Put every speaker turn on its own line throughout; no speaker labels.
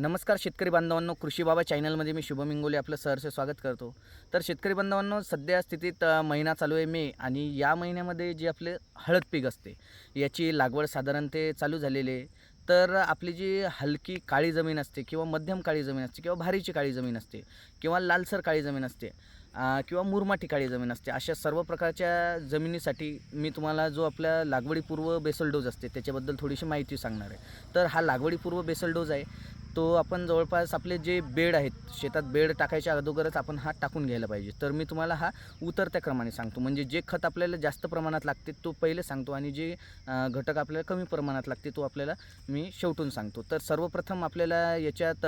नमस्कार शेतकरी बांधवांनो कृषी बाबा चॅनलमध्ये मी शुभम इंगोले आपलं सहर्ष स्वागत करतो. तर शेतकरी बांधवांनो सध्या स्थितीत महिना चालू आहे मे आणि या महिन्यामध्ये जे आपले हळद पीक असते याची लागवड साधारण ते चालू झालेली आहे. तर आपली जी हलकी काळी जमीन असते किंवा मध्यम काळी जमीन असते किंवा भारीची काळी जमीन असते किंवा लालसर काळी जमीन असते किंवा मुरमाठी काळी जमीन असते अशा सर्व प्रकारच्या जमिनीसाठी मी तुम्हाला जो आपल्या लागवडीपूर्व बेसल डोज असते त्याच्याबद्दल थोडीशी माहिती सांगणार आहे. तर हा लागवडीपूर्व बेसल डोज आहे. तो आपण जवळपास आपले जे बेड आहेत शेतात बेड टाकायच्या अगोदरच आपण हा टाकून घ्यायला पाहिजे. तर मी तुम्हाला हा उतरत्या क्रमाने सांगतो. म्हणजे जे खत आपल्याला जास्त प्रमाणात लागते तो पहिले सांगतो आणि जे घटक आपल्याला कमी प्रमाणात लागते तो आपल्याला मी शेवटून सांगतो. तर सर्वप्रथम आपल्याला याच्यात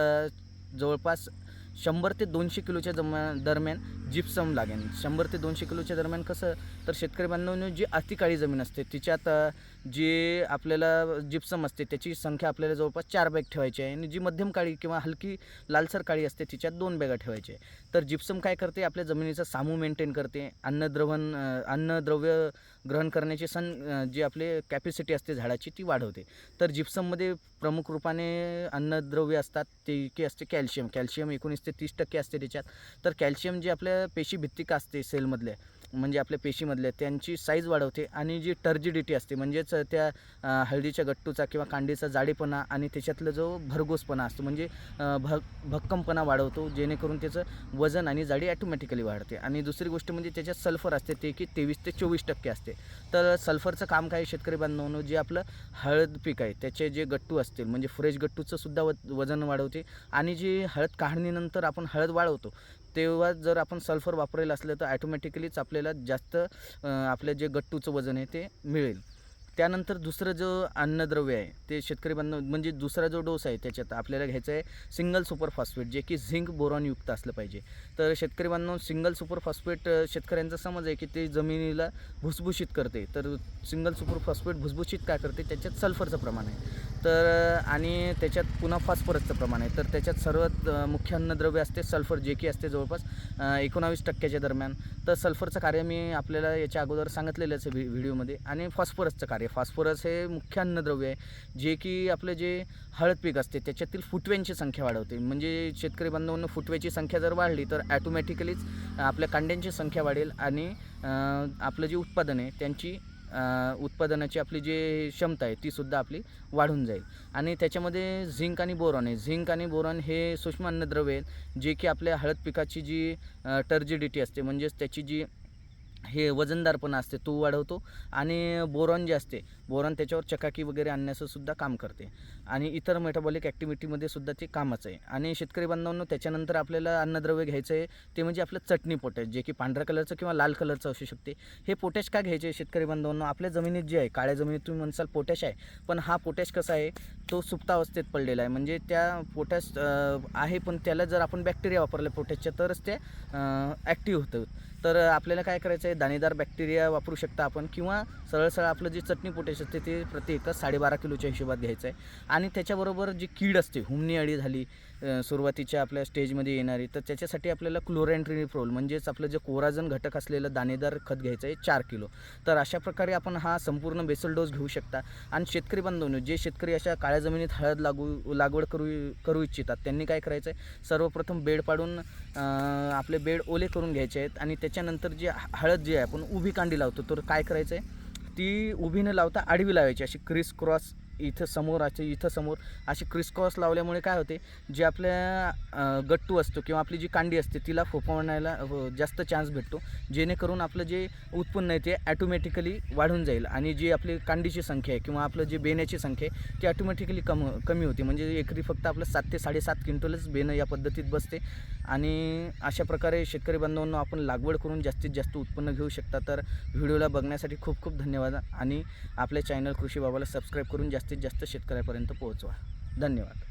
जवळपास शंभर ते दोनशे किलोच्या जम दरम्यान जिप्सम लागेल. शंभर ते दोनशे किलोच्या दरम्यान कसं तर शेतकरी बांधवांनो जी अतिकाळी जमीन असते तिच्यात जी आपल्याला जिप्सम असते त्याची संख्या आपल्याला जवळपास चार बॅग ठेवायची आहे. आणि जी मध्यम काळी किंवा हलकी लालसर काळी असते तिच्यात दोन बॅगा ठेवायचे आहे तर जिप्सम काय करते? आपल्या जमिनीचा सामू मेंटेन करते. अन्नद्रवण अन्नद्रव्य ग्रहण करण्याची सण जी आपले कॅपॅसिटी असते झाडाची ती वाढवते. तर जिप्सममध्ये प्रमुख रूपाने अन्नद्रव्य असतात ते की असते कॅल्शियम कॅल्शियम एकोणीस ते तीस टक्के असते त्याच्यात. तर कॅल्शियम जे आपल्या पेशी भित्तिका असते सेलमधल्या म्हणजे आपल्या पेशीमधल्या त्यांची साईज वाढवते आणि जी टर्जिडिटी असते म्हणजेच त्या हळदीच्या गट्टूचा किंवा कांडीचा जाडेपणा आणि त्याच्यातला जो भरघोसपणा असतो म्हणजे अ, भ भक्कमपणा वाढवतो जेणेकरून त्याचं वजन आणि जाडी ॲटोमॅटिकली वाढते. आणि दुसरी गोष्ट म्हणजे त्याच्यात सल्फर असते ते की तेवीस ते चोवीस टक्के असते. तर सल्फरचं काम काय शेतकरी बांधवांनो जे आपलं हळद पीक आहे त्याचे जे गट्टू असतील म्हणजे फ्रेश गट्टूचं सुद्धा व वजन वाढवते आणि जी हळद काढणीनंतर आपण हळद वाढवतो तेव्हा जर आपण सल्फर वापरेल असलं तर ॲटोमॅटिकलीच आपल्याला जास्त आपलं जे गट्टूचं वजन आहे ते मिळेल. त्यानंतर दुसरं जो अन्नद्रव्य आहे ते शेतकरी बांधव म्हणजे दुसरा जो डोस आहे त्याच्यात आपल्याला घ्यायचा आहे सिंगल सुपर फॉस्फेट जे की झिंक बोरॉनयुक्त असलं पाहिजे. तर शेतकरी बांधव सिंगल सुपर फॉस्फेट शेतकऱ्यांचा समज आहे की ते जमिनीला भुसभुशीत करते. तर सिंगल सुपर फॉस्फेट भुसभुशीत काय करते? त्याच्यात सल्फरचं प्रमाण आहे. तर आणि त्याच्यात पुन्हा फॉस्फरसचं प्रमाण आहे. तर त्याच्यात सर्वात मुख्य अन्नद्रव्य असते सल्फर जे की असते जवळपास एकोणावीस टक्क्याच्या दरम्यान. तर सल्फरचं कार्य मी आपल्याला याच्या अगोदर सांगितलेलंच आहे व्हि व्हिडिओमध्ये. आणि फॉस्फरसचं कार्य फॉस्फरस हे मुख्य अन्नद्रव्य आहे जे की आपलं जे हळद पीक असते त्याच्यातील फुटव्यांची संख्या वाढवते. म्हणजे शेतकरी बांधवांना फुटव्याची संख्या जर वाढली तर ॲटोमॅटिकलीच आपल्या कांड्यांची संख्या वाढेल आणि आपलं जे उत्पादन आहे त्यांची उत्पादनाची आपली जी क्षमता आहे ती सुद्धा आपली वाढून जाईल. आणि त्याच्यामध्ये झिंक आणि बोरॉन आहे. झिंक आणि बोरॉन हे सूक्ष्म अन्नद्रव्य आहेत जे की आपल्या हळद पिकाची जी टर्जिडिटी असते म्हणजेच त्याची जी हे वजनदारपणा असते तो वाढवतो आणि बोरॉन जे असते बोरॉन त्याच्यावर चकाकी वगैरे आणण्याचं सुद्धा काम करते. आणि इतर मेटाबॉलिक ॲक्टिव्हिटीमध्ये सुद्धा ते कामाचं आहे. आणि शेतकरी बांधवांनो त्याच्यानंतर आपल्याला अन्नद्रव्य घ्यायचं आहे ते म्हणजे आपलं चटणी पोटॅश जे की पांढऱ्या कलरचं किंवा लाल कलरचं असू शकते. हे पोटॅश का घ्यायचे शेतकरी बांधवांनो? आपल्या जमिनीत जे आहे काळ्या जमिनीत तुम्ही म्हणसाल पोटॅश आहे पण हा पोटॅश कसा आहे तो सुप्तावस्थेत पडलेला आहे. म्हणजे त्या पोटॅश आहे पण त्याला जर आपण बॅक्टेरिया वापरलं पोटॅशच्या तरच ते ॲक्टिव्ह होतं. तर आपल्याला काय करायचं आहे? दाणेदार बॅक्टेरिया वापरू शकता आपण किंवा सरळ सरळ आपलं जे चटणी पोटेश असते ते प्रति एकर साडेबारा किलोच्या हिशोबात घ्यायचं आहे. आणि त्याच्याबरोबर जी कीड असते हुमणी अळी झाली सुरुवातीच्या आपल्या स्टेजमध्ये येणारी तर त्याच्यासाठी आपल्याला क्लोरॅन्ट्रिनिप्रोल म्हणजेच आपलं जे कोराजन घटक असलेलं दाणेदार खत घ्यायचं आहे चार किलो. तर अशा प्रकारे आपण हा संपूर्ण बेसल डोस घेऊ शकता. आणि शेतकरी बांधवनो जे शेतकरी अशा काळ्या जमिनीत हळद लागू लागवड करू करू इच्छितात त्यांनी काय करायचं आहे सर्वप्रथम बेड पाडून आपले बेड ओले करून घ्यायचे आहेत आणि त्याच्यानंतर जी हळद जी आहे आपण उभी कांडी लावतो तर काय करायचं आहे ती उभी न लावता आडवी लावायची अशी क्रिस क्रॉस इथं समोर असे इथं समोर अशी क्रिसकॉस लावल्यामुळे काय होते जे आपल्या गट्टू असतो किंवा आपली जी कांडी असते तिला फोफावण्याला हो, जास्त चान्स भेटतो. जेणेकरून आपलं जे उत्पन्न आहे ते ॲटोमॅटिकली वाढून जाईल. आणि जी आपली कांडीची संख्या आहे किंवा आपलं जे बेण्याची संख्या आहे ती ऑटोमॅटिकली कम कमी होते. म्हणजे एकरी फक्त आपलं सात ते साडेसात क्विंटलच बेणं या पद्धतीत बसते. आणि अशा प्रकारे शेतकरी बांधवांनो आपण लागवड करून जास्तीत जास्त उत्पन्न घेऊ शकता. तर व्हिडिओला बघण्यासाठी खूप खूप धन्यवाद. आणि आपल्या चॅनल कृषी बाबाला सबस्क्राईब करून जास्त जास्तीत जास्त शेतकऱ्यापर्यंत पोहोचवा. धन्यवाद.